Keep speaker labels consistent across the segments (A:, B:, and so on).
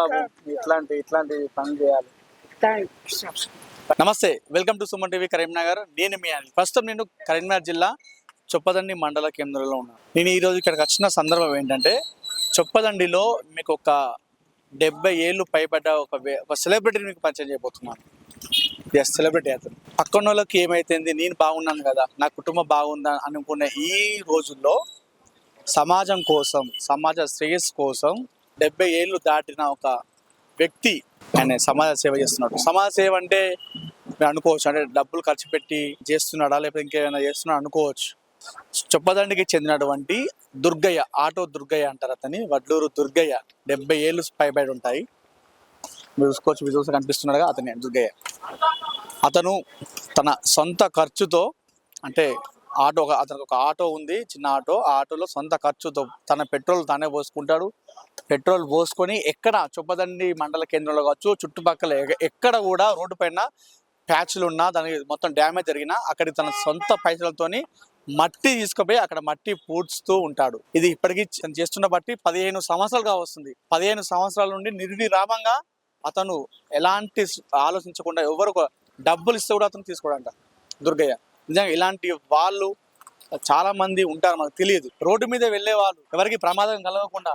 A: బాబు. ఇట్లాంటి ఇట్లాంటి పనులు చేయాలి.
B: థ్యాంక్స్
A: నమస్తే welcome to Suman TV Karimnagar. నేను మీ అనిల్. ప్రస్తుతం నేను కరీంనగర్ జిల్లా చొప్పదండి మండల కేంద్రంలో ఉన్నాను. నేను ఈ రోజు ఇక్కడికి వచ్చిన సందర్భం ఏంటంటే చొప్పదండిలో మీకు ఒక డెబ్బై ఏళ్ళు పైబడ్డ ఒక ఒక సెలబ్రిటీని మీకు పరిచయం చేయబోతున్నాను. ఎస్ సెలబ్రిటీ అతను. పక్కన వాళ్ళకి ఏమైతుంది? నేను బాగున్నాను కదా నా కుటుంబం బాగుందా అనుకునే ఈ రోజుల్లో సమాజం కోసం సమాజ శ్రేయస్సు కోసం డెబ్బై ఏళ్ళు దాటిన ఒక వ్యక్తి ఆయన సమాజ సేవ చేస్తున్నాడు. సమాజ సేవ అంటే మీరు అనుకోవచ్చు. అంటే డబ్బులు ఖర్చు పెట్టి చేస్తున్నాడా లేకపోతే ఇంకేమైనా చేస్తున్నాడు అనుకోవచ్చు. చొప్పదండికి చెందినటువంటి దుర్గయ్య ఆటో దుర్గయ్య అంటారు అతని వడ్లూరు దుర్గయ్య. డెబ్బై ఏళ్ళు పైబడి ఉంటాయి. మీరు చూసుకోవచ్చు విజువల్స్ కనిపిస్తున్నాడుగా అతని దుర్గయ్య. అతను తన సొంత ఖర్చుతో అంటే ఆటో అతనికి ఒక ఆటో ఉంది చిన్న ఆటో. ఆ ఆటోలో సొంత ఖర్చుతో తన పెట్రోల్ తానే పోసుకుంటాడు. పెట్రోల్ పోసుకొని ఎక్కడ చొప్పదండి మండల కేంద్రంలో కావచ్చు చుట్టుపక్కల ఎక్కడ కూడా రోడ్డు పైన ప్యాచ్లు ఉన్నా దానికి మొత్తం డ్యామేజ్ జరిగినా అక్కడికి తన సొంత పైసలతోని మట్టి తీసుకుపోయి అక్కడ మట్టి పూడ్చుతూ ఉంటాడు. ఇది ఇప్పటికీ చేస్తున్న బట్టి పదిహేను సంవత్సరాలుగా వస్తుంది. పదిహేను సంవత్సరాల నుండి నిర్విరామంగా అతను ఎలాంటి ఆలోచించకుండా ఎవరు డబ్బులు ఇస్తే కూడా అతను తీసుకోడంట. దుర్గయ్య. నిజంగా ఇలాంటి వాళ్ళు చాలా మంది ఉంటారు మనకు తెలియదు. రోడ్డు మీద వెళ్ళే వాళ్ళు ఎవరికి ప్రమాదం కలగకుండా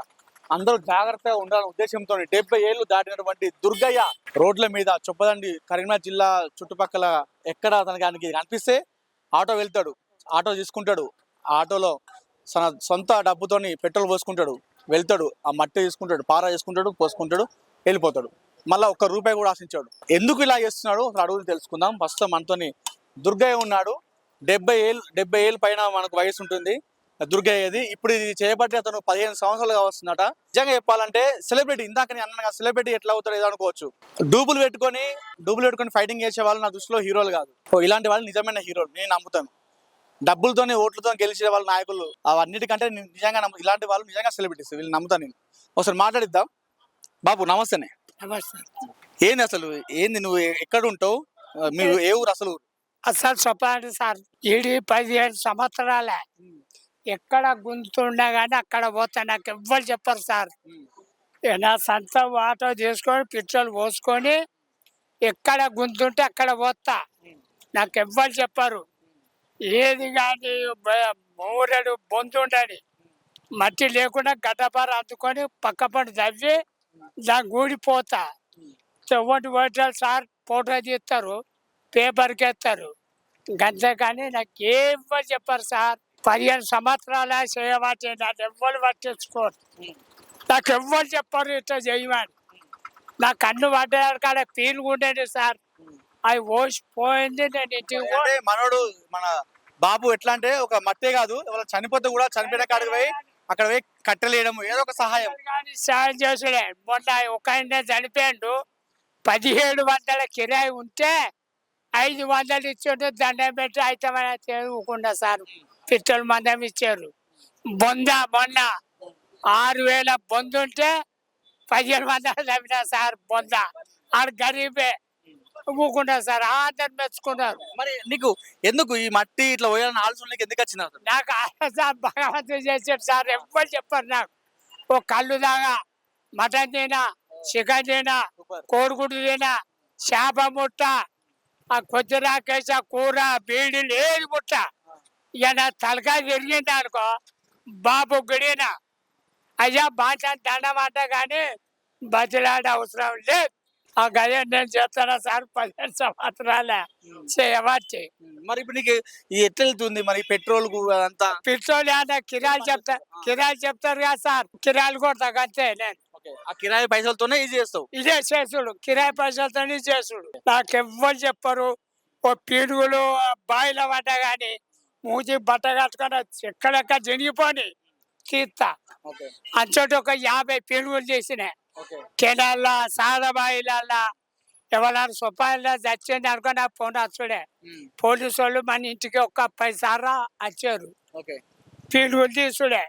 A: అందరూ జాగ్రత్తగా ఉండాలనే ఉద్దేశంతో డెబ్బై ఏళ్ళు దాటినటువంటి దుర్గయ్య రోడ్ల మీద చొప్పదండి కరీంనగర్ జిల్లా చుట్టుపక్కల ఎక్కడ అతనికి ఆయనకి కనిపిస్తే ఆటో వెళ్తాడు ఆటో తీసుకుంటాడు ఆ ఆటోలో తన సొంత డబ్బుతోని పెట్రోల్ పోసుకుంటాడు వెళ్తాడు ఆ మట్టి తీసుకుంటాడు పార చేసుకుంటాడు పోసుకుంటాడు వెళ్ళిపోతాడు. మళ్ళీ ఒక్క రూపాయి కూడా ఆశించాడు. ఎందుకు ఇలా చేస్తున్నాడు? అడుగులు తెలుసుకుందాం. ప్రస్తుతం మనతోని దుర్గయ్య ఉన్నాడు. డెబ్బై ఏళ్ళు డెబ్బై ఏళ్ళ పైన మనకు వయసు ఉంటుంది. దుర్గయ్యది ఇప్పుడు ఇది చేయబట్టి అతను పదిహేను సంవత్సరాలుగా వస్తుందట నిజంగా చెప్పాలంటే సెలబ్రిటీ ఇందాక నేను అన్నాను సెలబ్రిటీ ఎట్లా అవుతాడో ఏదో అనుకోవచ్చు. డూబులు పెట్టుకొని డూబులు పెట్టుకొని ఫైటింగ్ చేసే వాళ్ళు నా దృష్టిలో హీరోలు కాదు. ఇలాంటి వాళ్ళు నిజమైన హీరోలు నేను నమ్ముతాను. డబ్బులతోనే ఓట్లతో గెలిచే వాళ్ళ నాయకులు అవన్నిటికంటే నేను నిజంగా నమ్ము ఇలాంటి వాళ్ళు నిజంగా సెలబ్రిటీస్ వీళ్ళు నమ్ముతాను నేను. ఒకసారి మాట్లాడిద్దాం. బాబు నమస్తేనే.
B: నమస్తే.
A: ఏంది అసలు ఏంది నువ్వు ఎక్కడ ఉంటావు? మీరు ఏ ఊరు అసలు?
B: అసలు చెప్పండి సార్ ఈడి పదిహేను సంవత్సరాలే. ఎక్కడ గుంతుండా కానీ అక్కడ పోతా. నాకు ఎవ్వరు చెప్పరు సార్. నా సొంత ఆటో తీసుకొని పెట్రోల్ పోసుకొని ఎక్కడ గుంతుంటే అక్కడ పోతా. నాకు ఎవ్వరు చెప్పరు. ఏది కానీ మూరెడు బొంతుండని మట్టి లేకుండా గడ్డపార అందుకొని పక్క పంట తవ్వి దాని గూడిపోతా చెవ్వటి పోతారు సార్? ఫోటో తీస్తారు. పేపర్కి వేస్తారు గంతే కానీ నాకు ఏవ్వరు చెప్పారు సార్. పదిహేను సంవత్సరాల చేయబట్టి నాకు ఎవ్వరు పట్టించుకోరు. నాకు ఎవ్వరు చెప్పారు ఇట్లా చేయమని. నా కన్ను పడ్డాడు కాడ పీలుగుండేది సార్. అవి పోసిపోయింది నేను ఇంటికి
A: అంటే మనోడు మన బాబు ఎట్లా అంటే ఒక మట్టే కాదు ఎవరు చనిపోతే కూడా చనిపోయిన కాడికి పోయి అక్కడ పోయి కట్టలేయడం ఏదో ఒక సహాయం.
B: సాయం చేసుడే. మొన్న ఒక ఆయన చనిపోయాడు. పదిహేడు వందల కిరాయి ఉంటే ఐదు వందలు ఇచ్చిండు దండం పెట్టి అయితమని తెలుగుకుండా సార్. పిట్టలు మందం ఇచ్చారు. బొంద మొన్న ఆరు వేల బొంద ఉంటే పదిహేడు వందలు తప్పినా సార్ బొంద. ఆడు గరీబే. ఊకుండా సార్ అందరు మెచ్చుకున్నారు.
A: మరి నీకు ఎందుకు ఈ మట్టి ఇట్లా పోయాలని ఆలోచన నీకు ఎందుకు అసలు?
B: నాకు సార్ భగవంతుడు చేశాడు సార్ ఎవ్వరు చెప్పారు నాకు. ఓ కళ్ళు దాగా మటన్ తినా చికెన్ తినా కోడిగుడ్డు తినా చేప ముట్ట ఆ కొద్దిరాకేస కూర బీడీలు ఏది ముట్ట. ఇక నా తలకాయ తిరిగింది అనుకో బాబు గుడిన. అయ్యా బాగా దండమాట కానీ బతిలాడే అవసరం లేదు. ఆ గదే నేను చేస్తాను సార్? పదిహేను సంవత్సరాలే. చేయవచ్చు
A: మరి ఇప్పుడు నీకు ఎట్లా వెళ్తుంది మరి? పెట్రోల్ అంతా
B: పెట్రోల్ ఏమన్నా కిరాయిలు చెప్తా కిరాయిలు చెప్తారు కదా సార్? కిరాయిలు కొడతా అంతే నేను.
A: ఆ కిరాయి పైసలతోనే ఇది చేస్తావు?
B: ఇదే చేసుడు. కిరాయి పైసలతో చేసుడు. నాకు ఎవ్వరు చెప్పరు. ఓ పీడుగులు బాయిల పడ్డ కానీ మూతి బట్ట కట్టుకొని ఎక్కడెక్కడ జరిగిపోని తీస్తా అంచోటి ఒక యాభై పీడుగులు చేసిన. కెనాల్లో సాదబాయిలల్లా ఎవరైనా సుపాయిలో చచ్చింది అనుకో నా ఫోన్ వచ్చుడే పోలీసు వాళ్ళు మన ఇంటికి ఒక్క పైసారా వచ్చారు. పీడుగులు తీసుడే.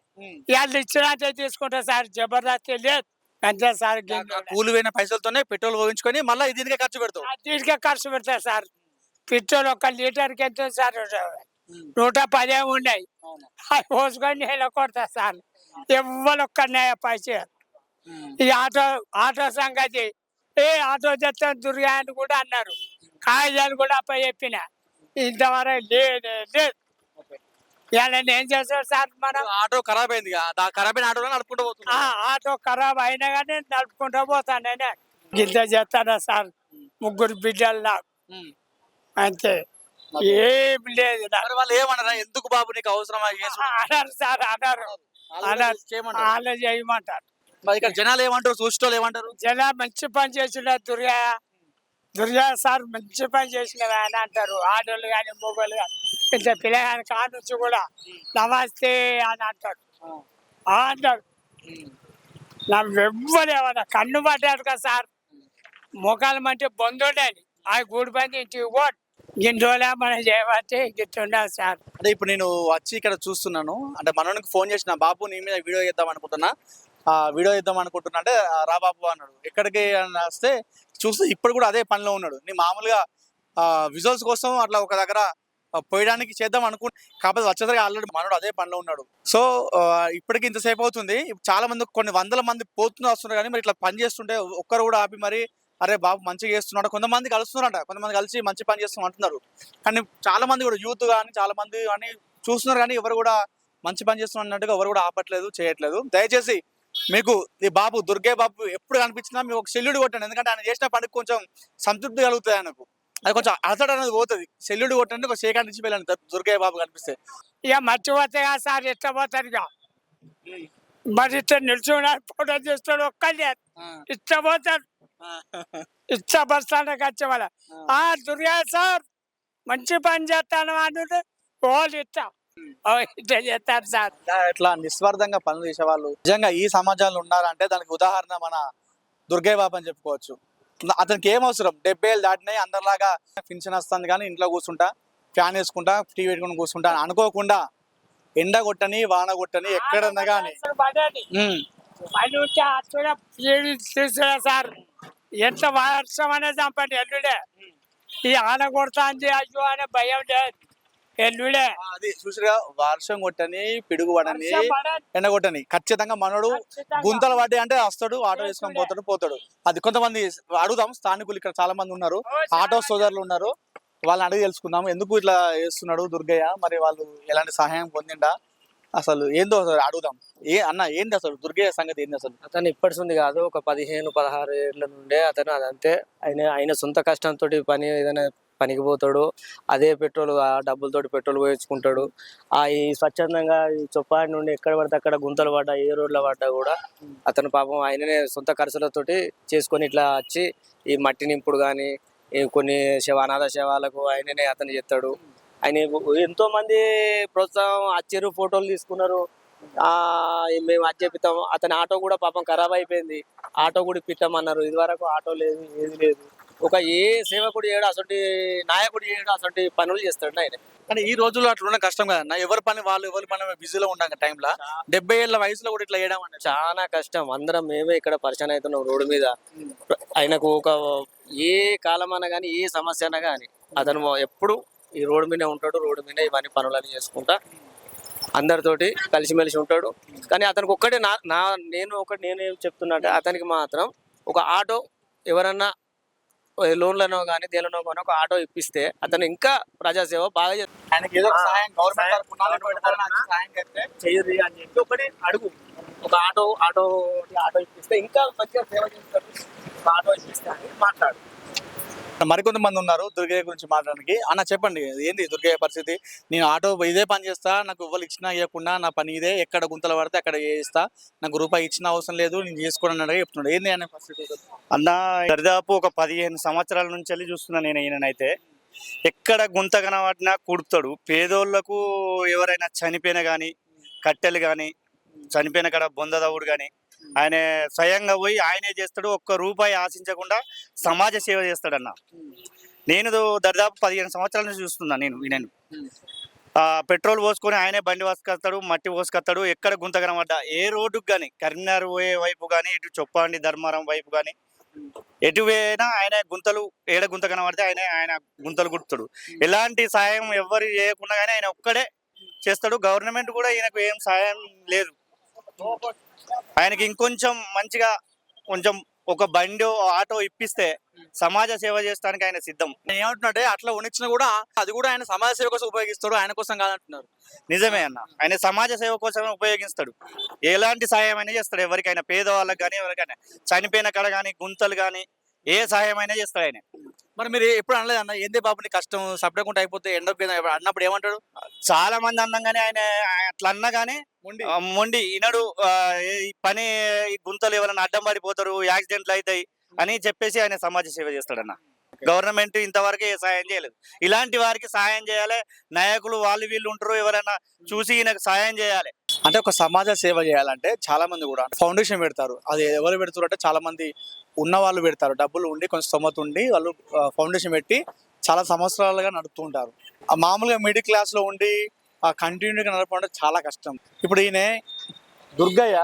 B: వాళ్ళు ఇచ్చినట్టే తీసుకుంటా సార్ జబర్దస్తి లేదు. అంతే సార్
A: కూలి పోయిన పైసలతోనే పెట్రోల్ పోయించుకొని మళ్ళీ దీనికే ఖర్చు పెడతావు.
B: దీనికే ఖర్చు పెడతారు సార్. పెట్రోల్ ఒక లీటర్కి ఎంత సార్? నూట పదే ఉన్నాయి అవి పోసుకొని కొడతా సార్. ఎవ్వరు ఒక్క పైసలు ఈ ఆటో ఆటో సంగతి. ఏ ఆటో తెస్తాను దుర్గా అని కూడా అన్నారు. కాగితాలు కూడా అప్ప చెప్పిన. ఇంతవరకు లేదు లేదు. ఇలా ఏం చేస్తారు సార్ మనం?
A: ఆటో ఖరాబ్ అయింది ఖరాబ్ అయిన ఆటోలో నడుపుకుంటూ పోతున్నా
B: ఆటో ఖరాబ్ అయినా కానీ నడుపుకుంటూ పోతాను నేనే. గింత చేస్తానా సార్? ముగ్గురు బిడ్డలు నాకు. అంతే. ఏం లేదు.
A: మరి వాళ్ళు ఏమన్నారా ఎందుకు బాబు నీకు అవసరమా?
B: అన్నారు సార్ అన్నారు. అన్నారు.
A: చేయమంటారు. మరి ఇక్కడ జనాలు ఏమంటారు? చూసేటోళ్ళు ఏమంటారు?
B: జనా మంచి పని చేసిన దుర్గా? దుర్గా సార్ మంచి పని చేసిన అని అంటారు. ఆడోళ్ళు కానీ మొగోళ్ళు కానీ ఇంత పిల్లగాని కానుంచి కూడా. నమస్తే అని అంటారు. అంటారు. నాకు ఎవ్వరు ఏమన్నా కన్ను పడ్డాడు కదా సార్. ముఖాలు మంటే బొందుండని ఆ గూడి పని ఇంటికి పోట్ ఇన్ని రోజులే మనం చేయబట్టి సార్.
A: అంటే ఇప్పుడు నేను వచ్చి ఇక్కడ చూస్తున్నాను. అంటే మనోనికి ఫోన్ చేసిన బాబు నీ మీద వీడియో చేద్దాం అనుకుంటున్నా. ఆ వీడియో చేద్దాం అనుకుంటున్నా అంటే రా బాబు అన్నాడు. ఎక్కడికి అని వస్తే చూస్తే ఇప్పుడు కూడా అదే పనిలో ఉన్నాడు. నీ మామూలుగా విజువల్స్ కోసం అట్లా ఒక దగ్గర పోయడానికి చేద్దాం అనుకు కాకపోతే వచ్చేసరికి ఆల్రెడీ మనోడు అదే పనిలో ఉన్నాడు. సో ఇప్పటికి ఇంతసేపు అవుతుంది. చాలా మంది కొన్ని వందల మంది పోతున్నా వస్తున్నారు కానీ మరి ఇట్లా పని చేస్తుంటే ఒక్కరు కూడా ఆపి మరి అరే బాబు మంచిగా చేస్తున్నాడు. కొంతమంది కలుస్తున్నారంట. కొంతమంది కలిసి మంచి పని చేస్తున్నాం అంటున్నారు. కానీ చాలా మంది కూడా యూత్ కానీ చాలా మంది కానీ చూస్తున్నారు కానీ ఎవరు కూడా మంచి పని చేస్తున్నారు అన్నట్టుగా ఎవరు కూడా ఆపట్లేదు చేయట్లేదు. దయచేసి మీకు ఈ బాబు దుర్గే బాబు ఎప్పుడు కనిపించినా మీకు ఒక సెల్లుడు కొట్టండి. ఎందుకంటే ఆయన చేసిన పనికి కొంచెం సంతృప్తి కలుగుతుంది ఆయనకు. అది కొంచెం అలసట అనేది పోతుంది. సెల్లుడు కొట్టండి ఒక షేకాన్ని ఇచ్చి వెళ్ళండి. దుర్గే బాబు కనిపిస్తే.
B: ఇక మర్చిపోతే సార్ ఇట్లా పోతారు ఇక? మరి ఇట్లా నిల్చున్నాడు ఫోటో చేస్తాడు ఒక్కళ్ళే. ఇట్లా పోతాడు ఇచ్చా బస్ స్టాండ్కి ఆ. దుర్గా సార్ మంచి పని చేస్తాను అంటే వాళ్ళు ఇచ్చా. ఇట్లా చేస్తారు సార్.
A: ఇట్లా నిస్వార్థంగా పనులు చేసేవాళ్ళు. నిజంగా ఈ సమాజంలో ఉన్నారంటే దానికి ఉదాహరణ మన దుర్గే బాబు అని చెప్పుకోవచ్చు. అతనికి ఏం అవసరం? డెబ్బై ఏళ్ళు దాటినాయి అందరిలాగా పెన్షన్ వస్తుంది కానీ ఇంట్లో కూర్చుంటా ఫ్యాన్ వేసుకుంటా టీవీ పెట్టుకుని కూర్చుంటా అని అనుకోకుండా ఎండ కొట్టని వాన కొట్టని ఎక్కడన్నా కానీ.
B: సార్. ఎంత వర్షం అనేది చంపండి ఎల్లుడే. ఈ ఆన కొడతా అని అయ్యో అనే భయం లేదు ఎల్లుడే.
A: అది చూసిగా వర్షం కొట్టని పిడుగు పడని. ఎండ కొట్టని. ఖచ్చితంగా మనోడు. గుంతలు పడ్డాయి అంటే వస్తాడు ఆటో వేసుకొని పోతాడు పోతాడు. అది కొంతమంది అడుగుదాం స్థానికులు ఇక్కడ చాలా మంది ఉన్నారు ఆటో సోదరులు ఉన్నారు. వాళ్ళని అడిగి తెలుసుకుందాం. ఎందుకు ఇట్లా చేస్తున్నాడు దుర్గయ్య? మరి వాళ్ళు ఎలాంటి సహాయం పొందిండా? అసలు ఏందో అసలు అడుగుదాం. ఏ అన్న ఏంది అసలు? దుర్గయ్య సంగతి ఏంది అసలు?
C: అతను ఇప్పటి నుండి కాదు ఒక పదిహేను పదహారు ఏళ్ళ నుండే అతను అదంతే ఆయన ఆయన సొంత కష్టంతో పని ఏదైనా పనికి పోతాడు. అదే పెట్రోల్ ఆ డబ్బులతోటి పెట్రోల్ పోయించుకుంటాడు. ఆ ఈ స్వచ్ఛందంగా ఈ చొప్పాడి నుండి ఎక్కడ పడితే అక్కడ గుంతలు పడ్డా ఏ రోడ్ల పడ్డా కూడా అతను పాపం ఆయననే సొంత ఖర్చులతోటి చేసుకొని ఇట్లా వచ్చి ఈ మట్టి నింపుడు కానీ కొన్ని శవ అనాథ శవాలకు ఆయననే అతను చెప్తాడు ఆయన ఎంతో మంది ప్రోత్సాహం వచ్చారు ఫోటోలు తీసుకున్నారు. ఆ మేము అది అతని ఆటో కూడా పాపం ఖరాబ్ అయిపోయింది. ఆటో కూడా ఇప్పిస్తామన్నారు ఇది వరకు ఆటో లేదు ఏది లేదు. ఒక ఏ సేవకుడు చేయడు అసలు నాయకుడు చేయడు అసలు పనులు చేస్తాడు ఆయన
A: కానీ ఈ రోజుల్లో అట్లా ఉండడం కష్టం కదన్న ఎవరి పని వాళ్ళు ఎవరి పని బిజీలో ఉండాలి టైంలో. డెబ్బై ఏళ్ళ వయసులో కూడా ఇట్లా చేయడం అంటే
C: చాలా కష్టం. అందరం మేమే ఇక్కడ పరిచయం అవుతున్నాం రోడ్డు మీద. ఆయనకు ఒక ఏ కాలమైనా కానీ ఏ సమస్య అయినా కానీ అతను ఎప్పుడు ఈ రోడ్డు మీదే ఉంటాడు రోడ్డు మీద ఇవన్నీ పనులన్నీ చేసుకుంటా. అందరితోటి కలిసిమెలిసి ఉంటాడు. కానీ అతనికి ఒక్కటే నా నా నేను ఒకటి నేను ఏం చెప్తున్నా అంటే అతనికి మాత్రం ఒక ఆటో ఎవరన్నా లోన్లనో కానీ దేనిలోనో కానీ ఒక ఆటో ఇప్పిస్తే అతను ఇంకా ప్రజాసేవ బాగా చేస్తాడు. అని చెప్పి ఒకటి అడుగు. ఒక ఆటో ఆటో ఆటో ఇప్పిస్తే ఇంకా మంచిగా సేవ చేస్తారు ఆటో ఇప్పిస్తే అని మాట్లాడు.
A: మరికొంతమంది ఉన్నారు దుర్గయ్య గురించి మాట్లాడడానికి. అన్న చెప్పండి ఏంది దుర్గయ్య పరిస్థితి? నేను ఆటో ఇదే పని చేస్తా నాకు ఇవ్వలు ఇచ్చినా ఇవ్వకుండా నా పని ఇదే ఎక్కడ గుంతలు పడితే అక్కడ చేయిస్తా నాకు రూపాయి ఇచ్చిన అవసరం లేదు నేను చేసుకోవడం అన్నట్టుగా చెప్తున్నాడు. ఏంది అనే పరిస్థితి?
D: అన్న దరిదాపు ఒక పదిహేను సంవత్సరాల నుంచి వెళ్ళి చూస్తున్నా నేను ఈయననైతే. ఎక్కడ గుంత కనబడినా కుడుతాడు. పేదోళ్ళకు ఎవరైనా చనిపోయినా కానీ కట్టెలు కానీ చనిపోయిన కడ బొందదవుడు కానీ ఆయన స్వయంగా పోయి ఆయనే చేస్తాడు ఒక్క రూపాయి ఆశించకుండా సమాజ సేవ చేస్తాడన్న. నేను దాదాపు పదిహేను సంవత్సరాల నుంచి చూస్తున్నా నేను నేను ఆ, పెట్రోల్ పోసుకొని ఆయనే బండి పోసుకొస్తాడు మట్టి పోసుకొస్తాడు ఎక్కడ గుంత కనబడ్డా ఏ రోడ్డుకు కానీ కరీంనగర్ పోయే వైపు కానీ ఇటు చొప్పండి ధర్మారం వైపు కానీ ఎటు పోయినా ఆయన గుంతలు ఏడ గుంత కనబడితే ఆయన ఆయన గుంతలు గుర్తుడు ఎలాంటి సాయం ఎవరు చేయకుండా కానీ ఆయన ఒక్కడే చేస్తాడు. గవర్నమెంట్ కూడా ఈయనకు ఏం సాయం లేదు. ఆయనకి ఇంకొంచెం మంచిగా కొంచెం ఒక బండి ఆటో ఇప్పిస్తే సమాజ సేవ చేయడానికి ఆయన సిద్ధం.
A: నేను ఏమంటున్నట్టే అట్లా ఉనిచ్చినా కూడా అది కూడా ఆయన సమాజ సేవ కోసం ఉపయోగిస్తాడు ఆయన కోసం కాదంటున్నారు.
D: నిజమే అన్న. ఆయన సమాజ సేవ కోసమే ఉపయోగిస్తాడు. ఎలాంటి సహాయం అయినా చేస్తాడు. ఎవరికైనా పేదవాళ్ళకి కానీ ఎవరికైనా చనిపోయిన కడ కానీ గుంతలు కానీ ఏ సహాయం అయినా చేస్తాడు ఆయన.
A: మరి మీరు ఎప్పుడు అనలేదు అన్న? ఏందే బాబు నీ కష్టం? సపరేట్ అయిపోతే ఎండకు అన్నప్పుడు ఏమంటాడు?
D: చాలా మంది అన్నంగానే ఆయన అట్లా అన్నా ఆ, మొండి. ఈనాడు పని ఈ గుంతలు ఎవరైనా అడ్డం పడిపోతారు యాక్సిడెంట్లు అవుతాయి అని చెప్పేసి ఆయన సమాజ సేవ చేస్తాడన్న. గవర్నమెంట్ ఇంతవరకు ఏ సహాయం చేయలేదు. ఇలాంటి వారికి సహాయం చేయాలి. నాయకులు వాళ్ళు వీళ్ళు ఉంటారు ఎవరైనా చూసి ఈయనకు సహాయం చేయాలి.
A: అంటే ఒక సమాజ సేవ చేయాలంటే చాలా మంది కూడా ఫౌండేషన్ పెడతారు. అది ఎవరు పెడతారు అంటే చాలా మంది ఉన్న వాళ్ళు పెడతారు. డబ్బులు ఉండి కొంచెం సొమ్మత ఉండి వాళ్ళు ఫౌండేషన్ పెట్టి చాలా సంవత్సరాలుగా నడుపుతూ ఉంటారు మామూలుగా మిడిల్ క్లాస్లో ఉండి ఆ కంటిన్యూగా నడపడం చాలా కష్టం. ఇప్పుడు ఈయన దుర్గయ్య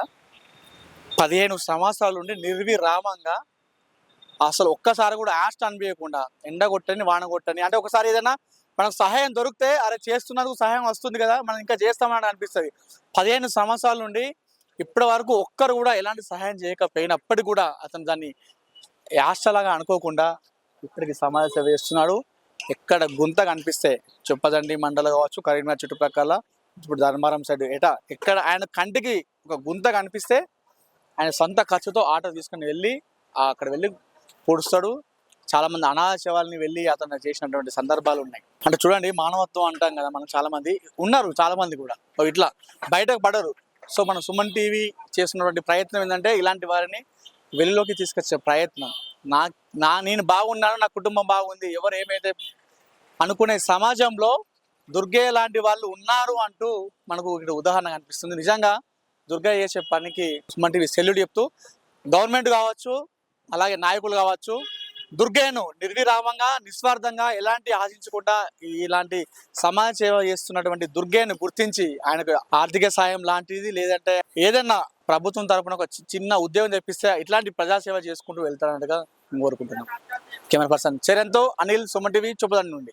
A: పదిహేను సంవత్సరాలు ఉండి నిర్విరామంగా అసలు ఒక్కసారి కూడా యాస్ట్ అనిపించకుండా ఎండ కొట్టని వాన కొట్టని అంటే ఒకసారి ఏదైనా మనకు సహాయం దొరికితే అరే చేస్తున్నందుకు సహాయం వస్తుంది కదా మనం ఇంకా చేస్తామని అనిపిస్తుంది. పదిహేను సంవత్సరాల నుండి ఇప్పటి వరకు ఒక్కరు కూడా ఎలాంటి సహాయం చేయకపోయినప్పటికీ కూడా అతను దాన్ని యాష్టలాగా అనుకోకుండా ఇప్పటికి సమాజ సేవ చేస్తున్నాడు. ఎక్కడ గుంత కనిపిస్తే చెప్పదండి మండలం కావచ్చు కరీంనగర్ చుట్టుపక్కల ఇప్పుడు ధర్మారం సైడ్ ఎటా ఎక్కడ ఆయన కంటికి ఒక గుంత కనిపిస్తే ఆయన సొంత ఖర్చుతో ఆటో తీసుకుని వెళ్ళి అక్కడ వెళ్ళి పొడుస్తాడు. చాలా మంది అనాథ శవాలని వెళ్ళి అతను చేసినటువంటి సందర్భాలు ఉన్నాయి. అంటే చూడండి మానవత్వం అంటాం కదా మనం చాలా మంది ఉన్నారు చాలా మంది కూడా ఇట్లా బయటకు పడరు. సో మన సుమన్ టీవీ చేస్తున్నటువంటి ప్రయత్నం ఏంటంటే ఇలాంటి వారిని వెలుగులోకి తీసుకొచ్చే ప్రయత్నం. నా నా నేను బాగున్నాను నా కుటుంబం బాగుంది ఎవరు ఏమైతే అనుకునే సమాజంలో దుర్గే లాంటి వాళ్ళు ఉన్నారు అంటూ మనకు ఇక్కడ ఉదాహరణ కనిపిస్తుంది. నిజంగా దుర్గా చేసే పనికి సుమన్ టీవీ సెల్యూట్ చెప్తూ గవర్నమెంట్ కావచ్చు అలాగే నాయకులు కావచ్చు దుర్గయ్యను నిర్విరామంగా నిస్వార్థంగా ఎలాంటి ఆశించకుండా ఇలాంటి సమాజ సేవ చేస్తున్నటువంటి దుర్గయ్యను గుర్తించి ఆయనకు ఆర్థిక సాయం లాంటిది లేదంటే ఏదైనా ప్రభుత్వం తరపున ఒక చి- చిన్న ఉద్యోగం తెప్పిస్తే ఇట్లాంటి ప్రజాసేవ చేసుకుంటూ వెళ్తారన్నట్టుగా కోరుకుంటున్నాం కోరుకుంటున్నాను. కెమెరా పర్సన్ చరణ్తో అనిల్ సుమన్ టీవీ చూపదాని నుండి.